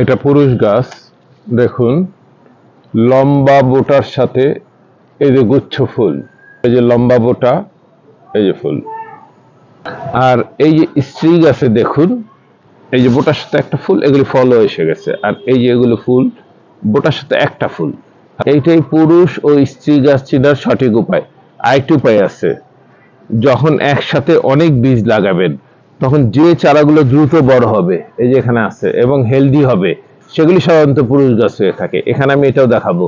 এটা পুরুষ গাছ, দেখুন। লম্বা বোটার সাথে এই যে গুচ্ছ ফুল, এই যে লম্বা বোটা, এই যে ফুল। আর এই যে স্ত্রী গাছে দেখুন, এই যে বোটার সাথে একটা ফুল, এগুলি ফলও এসে গেছে। আর এই যে এগুলো ফুল, বোটার সাথে একটা ফুল। এইটাই পুরুষ ও স্ত্রী গাছ চিনার সঠিক উপায়। আরেকটি উপায় আছে, যখন একসাথে অনেক বীজ লাগাবেন তখন যে চারাগুলো দ্রুত বড় হবে, এই যে এখানে আছে, এবং হেলদি হবে, সেগুলি সাধারণত পুরুষ গাছ হয়ে থাকে। এখানে আমি এটাও দেখাবো।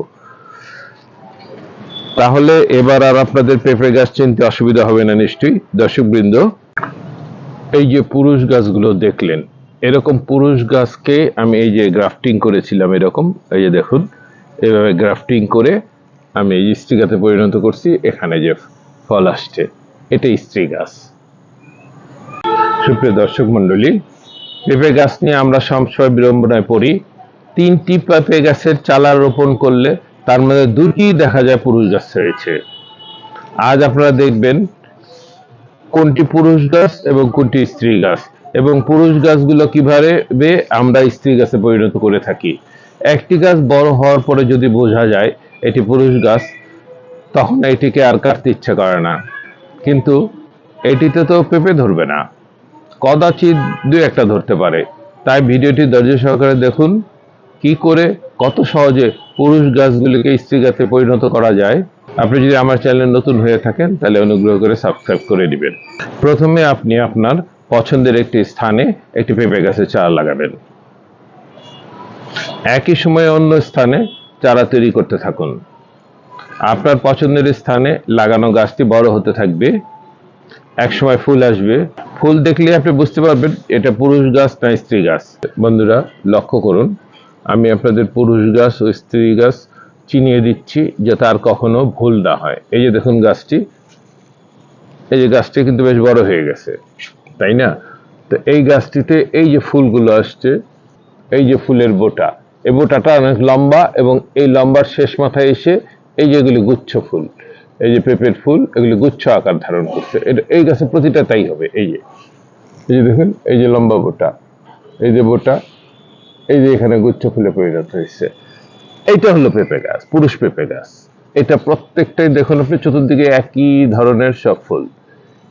তাহলে এবার আর আপনাদের পেঁপে গাছ চিনতে অসুবিধা হবে না নিশ্চয়ই, দর্শকবৃন্দ। এই যে পুরুষ গাছগুলো দেখলেন, এরকম পুরুষ গাছকে আমি এই যে গ্রাফটিং করেছিলাম এরকম, এই যে দেখুন এইভাবে গ্রাফটিং করে আমি এই স্ত্রী গাছে পরিণত করছি, এখানে যে ফল আসছে, এটা স্ত্রী গাছ। সুপ্রিয় দর্শক মন্ডলী পেঁপে গাছ নিয়ে আমরা সবসময় বিড়ম্বনায় পড়ি। তিনটি পেঁপে গাছের চালা রোপণ করলে তার মধ্যে দুটি দেখা যায় পুরুষ গাছ হয়েছে আজ আপনারা দেখবেন কোনটি পুরুষ গাছ এবং কোনটি স্ত্রী গাছ। এবং পুরুষ গাছগুলো কীভাবে আমরা স্ত্রী গাছে পরিণত করে থাকি। একটি গাছ বড় হওয়ার পরে যদি বোঝা যায় এটি পুরুষ গাছ, তখন এটিকে আর কাটতে ইচ্ছা করে না। কিন্তু এটিতে তো পেঁপে ধরবে না। কদাচিৎ দু একটা ধরতে পারে। তাই ভিডিওটি ধৈর্য সহকারে দেখুন, কি করে কত সহজে পুরুষ গাছগুলিকে স্ত্রী গাছে পরিণত করা যায়। আপনি যদি আমার চ্যানেলে নতুন হয়ে থাকেন, তাহলে অনুগ্রহ করে সাবস্ক্রাইব করে দিবেন প্রথমে আপনি আপনার পছন্দের একটি স্থানে একটি পেঁপে গাছের চারা লাগাবেন। একই সময়ে অন্য স্থানে চারা তৈরি করতে থাকুন। আপনার পছন্দের স্থানে লাগানো গাছটি বড় হতে থাকবে। এক সময় ফুল আসবে। ফুল দেখলে আপনি বুঝতে পারবেন, এটা পুরুষ গাছ না স্ত্রী গাছ। বন্ধুরা, লক্ষ্য করুন, আমি আপনাদের পুরুষ গাছ ও স্ত্রী গাছ চিনিয়ে দিচ্ছি যাতে আর কখনো ভুল না হয়। এই যে দেখুন গাছটি, এই যে গাছটি কিন্তু বেশ বড় হয়ে গেছে, তাই না? তো এই গাছটিতে এই যে ফুলগুলো আসছে, এই যে ফুলের বোটা, এই বোটাটা অনেক লম্বা এবং এই লম্বার শেষ মাথায় এসে এই যে এগুলি গুচ্ছ ফুল। এই যে পেঁপের ফুল, এগুলি গুচ্ছ আকার ধারণ করছে। এটা এই গাছের প্রতিটা তাই হবে, এই যে। এই যে দেখুন, এই যে লম্বা বোটা, এই যে বোটা, এই যে এখানে গুচ্ছ ফুলে পরিণত হয়েছে। এইটা হলো পেঁপে গাছ, পুরুষ পেঁপে গাছ। এটা প্রত্যেকটাই দেখুন আপনি, চতুর্দিকে একই ধরনের সব ফুল।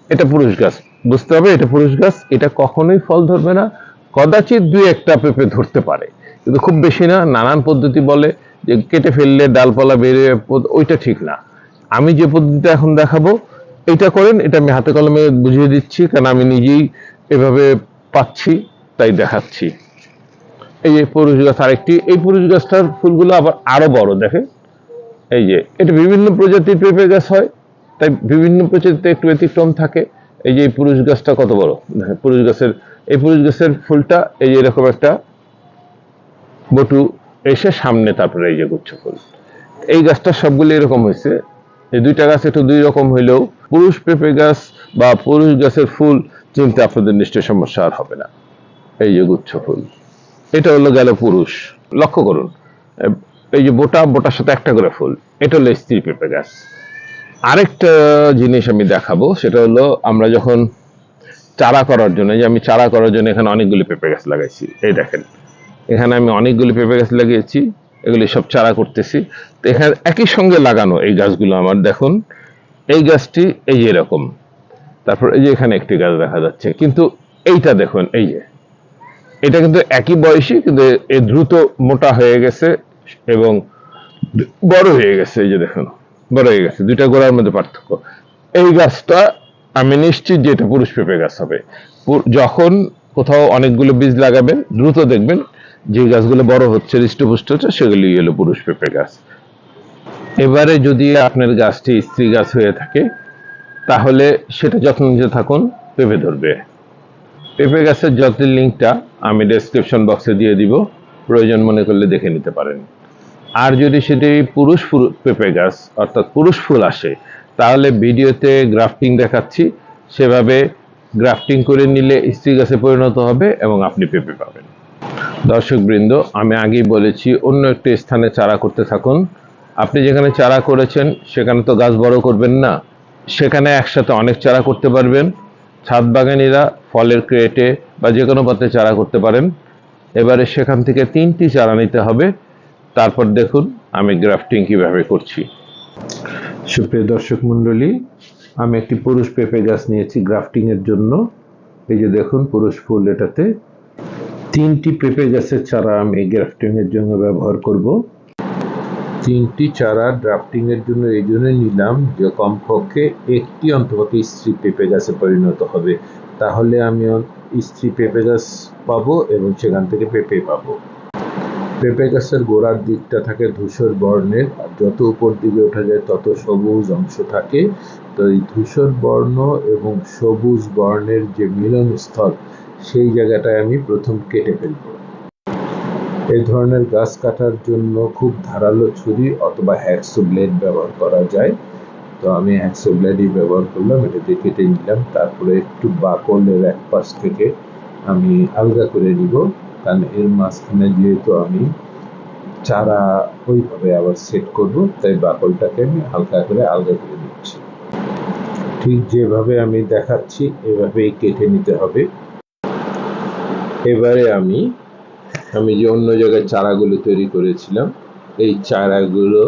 এটা পুরুষ গাছ, বুঝতে হবে এটা পুরুষ গাছ, এটা কখনোই ফল ধরবে না। কদাচিৎ দুই একটা পেঁপে ধরতে পারে, কিন্তু খুব বেশি না। নানান পদ্ধতি বলে যে কেটে ফেললে ডালপালা পদ- ওইটা ঠিক না। আমি যে পদ্ধতিটা এখন দেখাবো এটা করেন এটা আমি হাতে কলমে বুঝিয়ে দিচ্ছি কারণ আমি নিজেই এভাবে পাচ্ছি তাই দেখাচ্ছি। এই যে পুরুষ গাছ আরেকটি এই পুরুষ গাছটার ফুলগুলো আবার আরও বড় দেখেন। এই যে এটা বিভিন্ন প্রজাতির পেঁপে গাছ হয় তাই বিভিন্ন প্রজাতিতে একটু ব্যতিক্রম থাকে। এই যে এই পুরুষ গাছটা কত বড়? দেখেন, পুরুষ গাছের এই পুরুষ গাছের ফুলটা এই যে এরকম একটা বটু এসে সামনে তারপরে এই যে গুচ্ছ ফুল। এই গাছটা সবগুলো এরকম হয়েছে। এই দুইটা গাছ একটু দুই রকম হইলেও পুরুষ পেঁপে গাছ বা পুরুষ গাছের ফুল চিনতে আপনাদের নিশ্চয় সমস্যা আর হবে না। এই যে গুচ্ছ ফুল, এটা হলো গেল পুরুষ। লক্ষ্য করুন, এই যে বোটা, বোটার সাথে একটা করে ফুল, এটা হলো স্ত্রী পেঁপে গাছ। আরেকটা জিনিস আমি দেখাবো, সেটা হলো আমরা যখন চারা করার জন্য যে আমি চারা করার জন্য এখানে অনেকগুলি পেঁপে গাছ লাগাইছি, এই দেখেন। এখানে আমি অনেকগুলি পেঁপে গাছ লাগিয়েছি এগুলি সব চারা করতেছি। তো এখানে একই সঙ্গে লাগানো এই গাছগুলো আমার, দেখুন। এই গাছটি এই যে এরকম। তারপর এই যে এখানে একটি গাছ দেখা যাচ্ছে। কিন্তু এইটা দেখুন, এই যে। এটা কিন্তু একই বয়সী, কিন্তু এ দ্রুত মোটা হয়ে গেছে এবং বড় হয়ে গেছে। এই যে দেখুন, বড় হয়ে গেছে। দুইটা গোড়ার মধ্যে পার্থক্য। এই গাছটা আমি নিশ্চিত যে এটা পুরুষ পেঁপে গাছ হবে। যখন কোথাও অনেকগুলো বীজ লাগাবেন, দ্রুত দেখবেন যে গাছগুলো বড় হচ্ছে, হৃষ্টপুষ্ট হচ্ছে সেগুলি হলো পুরুষ পেঁপে গাছ। এবারে যদি আপনার গাছটি স্ত্রী গাছ হয়ে থাকে, তাহলে সেটা যত্ন নিতে থাকুন, পেঁপে ধরবে। পেঁপে গাছের যত্নের লিঙ্কটা আমি ডেসক্রিপশন বক্সে দিয়ে দিব, প্রয়োজন মনে করলে দেখে নিতে পারেন। আর যদি সেটি পুরুষ ফুল- পেঁপে গাছ, অর্থাৎ পুরুষ ফুল আসে, তাহলে ভিডিওতে গ্রাফটিং দেখাচ্ছি। সেভাবে গ্রাফটিং করে নিলে স্ত্রী গাছে পরিণত হবে এবং আপনি পেঁপে পাবেন। দর্শক বৃন্দ আমি আগেই বলেছি অন্য একটি স্থানে চারা করতে থাকুন। আপনি যেখানে চারা করেছেন, সেখানে তো গাছ বড় করবেন না। সেখানে একসাথে অনেক চারা করতে পারবেন। ছাদ বাগানিরা ফলের ক্রেটে বা যে কোনো পাত্রে চারা করতে পারেন। এবারে সেখান থেকে তিনটি চারা নিতে হবে। তারপর দেখুন আমি গ্রাফটিং কীভাবে করছি। সুপ্রিয় দর্শক মণ্ডলী, আমি একটি পুরুষ পেঁপে গাছ নিয়েছি গ্রাফটিংয়ের জন্য। এই যে দেখুন পুরুষ ফুল এটাতে। তিনটি পেঁপে গাছের চারা আমি গ্রাফটিং এর জন্য ব্যবহার করব। তিনটি চারা ড্রাফটিং এর জন্য এই জন্য নিলাম যে কমপক্ষে একটি অন্তত স্ত্রী পেঁপে গাছে পরিণত হবে। তাহলে আমি স্ত্রী পেঁপে গাছ পাবো এবং সেখান থেকে পেঁপে পাবো। পেঁপে গাছের গোড়ার দিকটা থাকে ধূসর বর্ণের, আর যত উপর দিকে ওঠা যায় তত সবুজ অংশ থাকে। তো এই ধূসর বর্ণ এবং সবুজ বর্ণের যে মিলনস্থল সেই জায়গাটায় আমি প্রথম কেটে ফেলব। এই ধরনের গাছ কাটার জন্য খুব ধারালো ছুরি অথবা হ্যাকসো ব্লেড ব্যবহার করা যায়। তো আমি হ্যাকসো ব্লেডই ব্যবহার করলাম, এটা দিয়ে কেটে নিলাম। তারপরে একটু বাকলের এক পাশ থেকে আমি আলগা করে নিব। কারণ এর মাঝখানে যেহেতু আমি চারা ওইভাবে আবার সেট করব, তাই বাকলটাকে আমি হালকা করে আলগা করে নিচ্ছি। ঠিক যেভাবে আমি দেখাচ্ছি, এভাবেই কেটে নিতে হবে। এবারে আমি আমি যে অন্য জায়গায় চারাগুলো তৈরি করেছিলাম, এই চারাগুলো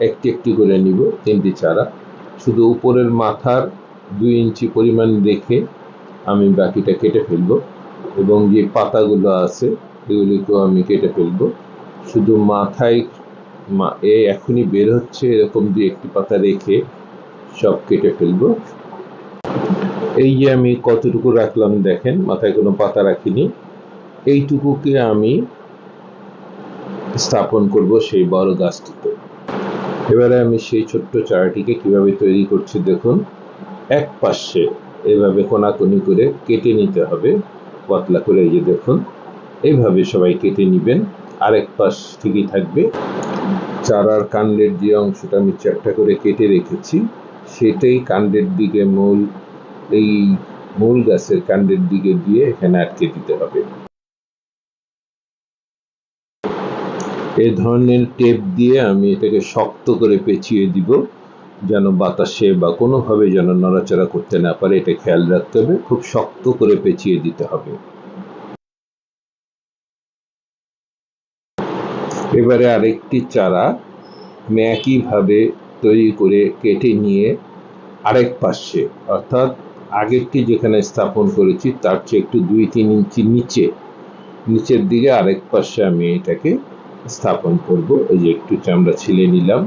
একটি একটি করে নিব, তিনটি চারা। শুধু উপরের মাথার দুই ইঞ্চি পরিমাণ রেখে আমি বাকিটা কেটে ফেলব এবং যে পাতাগুলো আছে, এগুলিকেও আমি কেটে ফেলব। শুধু মাথায় এ এখনই বের হচ্ছে, এরকম দিয়ে একটি পাতা রেখে সব কেটে ফেলব। এই যে আমি কতটুকু রাখলাম দেখেন, মাথায় কোনো পাতা রাখিনি, এইটুকুকে আমি স্থাপন করব সেই বড় গাছটিতে। এবারে আমি সেই ছোট্ট চারাটিকে কীভাবে তৈরি করছি দেখুন, এক পাশে এভাবে কোনাকুনি করে কেটে নিতে হবে, পাতলা করে এই যে দেখুন এইভাবে সবাই কেটে নেবেন, আরেক পাশ ঠিকই থাকবে। চারার কাণ্ডের যে অংশটা আমি চ্যাপটা করে কেটে রেখেছি, সেটাই কাণ্ডের দিকে মূল এই মূল গাছের কাণ্ডের দিকে দিয়ে এখানে আটকে দিতে হবে। এই ধরনের টেপ দিয়ে আমি এটাকে শক্ত করে পেঁচিয়ে দিব, যেন বাতাসে বা কোনোভাবে যেন নড়াচড়া করতে না পারে, এটা খেয়াল রাখতে হবে। খুব শক্ত করে পেঁচিয়ে দিতে হবে। এবারে আরেকটি চারা আমি একইভাবে তৈরি করে কেটে নিয়ে আরেক পাশে, অর্থাৎ আগেরটি যেখানে স্থাপন করেছি, তার চেয়ে একটু দুই, তিন ইঞ্চি নিচে, নিচের দিকে আরেক পাশে আমি এটাকে স্থাপন করব। এই যে একটু চামড়া ছিলে নিলাম,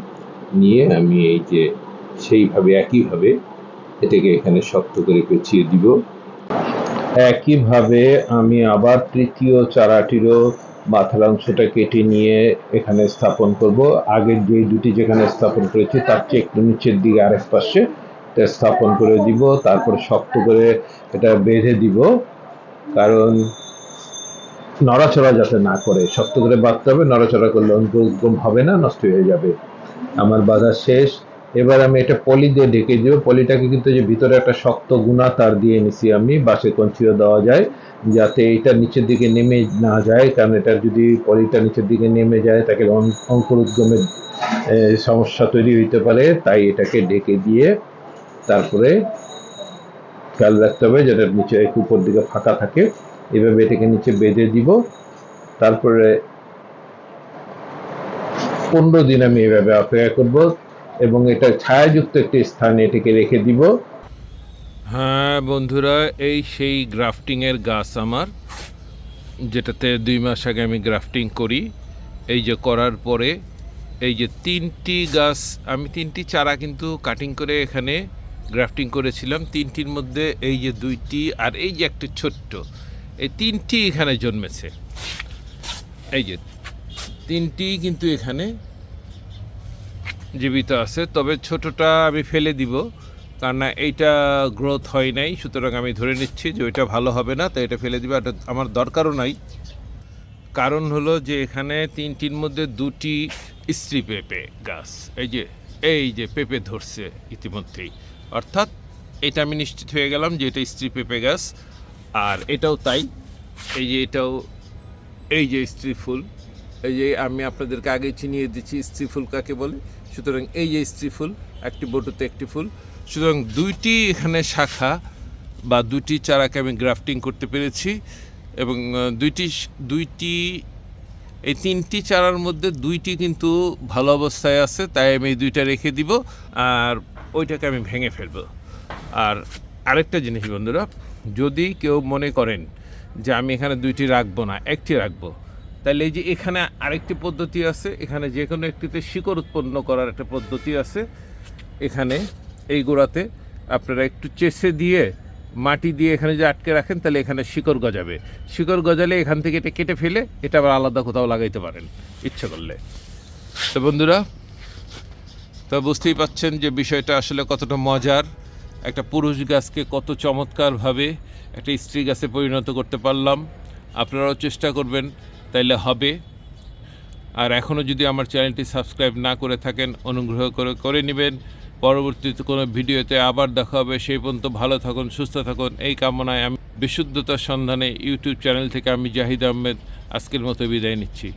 নিয়ে আমি এই যে সেইভাবে, একইভাবে এটাকে এখানে শক্ত করে পেঁচিয়ে দিব। একইভাবে আমি আবার তৃতীয় চারাটিরও মাথার অংশটা কেটে নিয়ে এখানে স্থাপন করব। আগের যে দুটি যেখানে স্থাপন করেছি, তার চেয়ে একটু নিচের দিকে আরেক পাশে স্থাপন করে দিব, তারপরে শক্ত করে এটা বেঁধে দিব, কারণ নড়াচড়া যাতে না করে, শক্ত করে বাঁধতে হবে, নড়াচড়া করলে অঙ্কুরোদ্গম হবে না, নষ্ট হয়ে যাবে। আমার বাধা শেষ। এবার আমি এটা পলি দিয়ে ঢেকে দিব। পলিটাকে কিন্তু যে ভিতরে একটা শক্ত গুণা তার দিয়ে নিছি আমি বাসে কঞ্চিও দেওয়া যায়, যাতে এটা নিচের দিকে নেমে না যায়, কারণ এটা যদি পলিটা নিচের দিকে নেমে যায়, তাকে অং- অঙ্কুরোদ্গমের সমস্যা তৈরি হইতে পারে, তাই এটাকে ঢেকে দিয়ে তারপরে খেয়াল রাখতে হবে যেটা নিচে একটু উপর দিকে ফাঁকা থাকে। এভাবে এটাকে নিচে বেঁধে দিব। তারপরে পনেরো দিন আমি এভাবে অপেক্ষা করব এবং এটা ছায়াযুক্ত একটি স্থানে এটাকে রেখে দিব। হ্যাঁ বন্ধুরা, এই সেই গ্রাফটিংয়ের গাছ আমার, যেটাতে দুই মাস আগে আমি গ্রাফটিং করি। এই যে করার পরে এই যে তিনটি গাছ, আমি তিনটি চারা কিন্তু কাটিং করে এখানে গ্রাফটিং করেছিলাম। তিনটির মধ্যে এই যে দুইটি আর এই যে একটা ছোট্ট, এই তিনটি এখানে জন্মেছে। এই যে তিনটি কিন্তু এখানে জীবিত আছে, তবে ছোটটা আমি ফেলে দিব, কারণ না এইটা গ্রোথ হয় নাই, সুতরাং আমি ধরে নিচ্ছি যে ওইটা ভালো হবে না, তাই এটা ফেলে দিব। এটা আমার দরকারও নাই। কারণ হলো যে এখানে তিনটির মধ্যে দুটি স্ত্রী পেঁপে গাছ, এই যে এই যে পেঁপে ধরছে ইতিমধ্যেই। অর্থাৎ এটা আমি নিশ্চিত হয়ে গেলাম যে এটা স্ত্রী পেঁপে গাছ। আর এটাও তাই। এই যে এটাও, এই যে স্ত্রী ফুল, এই যে আমি আপনাদেরকে আগে চিনিয়ে দিচ্ছি, স্ত্রী ফুল কাকে বলে? সুতরাং এই যে স্ত্রী ফুল, একটি বটুতে একটি ফুল। সুতরাং দুইটি এখানে শাখা বা দুটি চারাকে আমি গ্রাফটিং করতে পেরেছি এবং দুইটি দুইটি, এই তিনটি চারার মধ্যে দুইটি কিন্তু ভালো অবস্থায় আছে, তাই আমি এই দুইটা রেখে দিব। আর ওইটাকে আমি ভেঙে ফেলব। আর আরেকটা জিনিস বন্ধুরা, যদি কেউ মনে করেন যে আমি এখানে দুইটি রাখব না, একটি রাখব, তাহলে এই যে এখানে আরেকটি পদ্ধতি আছে, এখানে যে কোনো একটিতে শিকড় উৎপন্ন করার একটা পদ্ধতি আছে। এখানে এই গোড়াতে আপনারা একটু চেষে দিয়ে মাটি দিয়ে এখানে যে আটকে রাখেন, তাহলে এখানে শিকড় গজাবে। শিকড় গজালে এখান থেকে এটা কেটে ফেলে, এটা আবার আলাদা কোথাও লাগাইতে পারেন, ইচ্ছে করলে। তো বন্ধুরা তো বুঝতেই পাচ্ছেন যে বিষয়টা আসলে কতটা মজার। একটা পুরুষ গাছকে কত চমৎকারভাবে একটা স্ত্রী গাছে পরিণত করতে পারলাম। আপনারাও চেষ্টা করবেন, তাইলে হবে। আর এখনও যদি আমার চ্যানেলটি সাবস্ক্রাইব না করে থাকেন, অনুগ্রহ করে করে নেবেন। পরবর্তীতে কোনো ভিডিওতে আবার দেখা হবে। সেই পর্যন্ত ভালো থাকুন, সুস্থ থাকুন। এই কামনায় আমি বিশুদ্ধতার সন্ধানে ইউটিউব চ্যানেল থেকে আমি জাহিদ আহমেদ আজকের মতো বিদায় নিচ্ছি।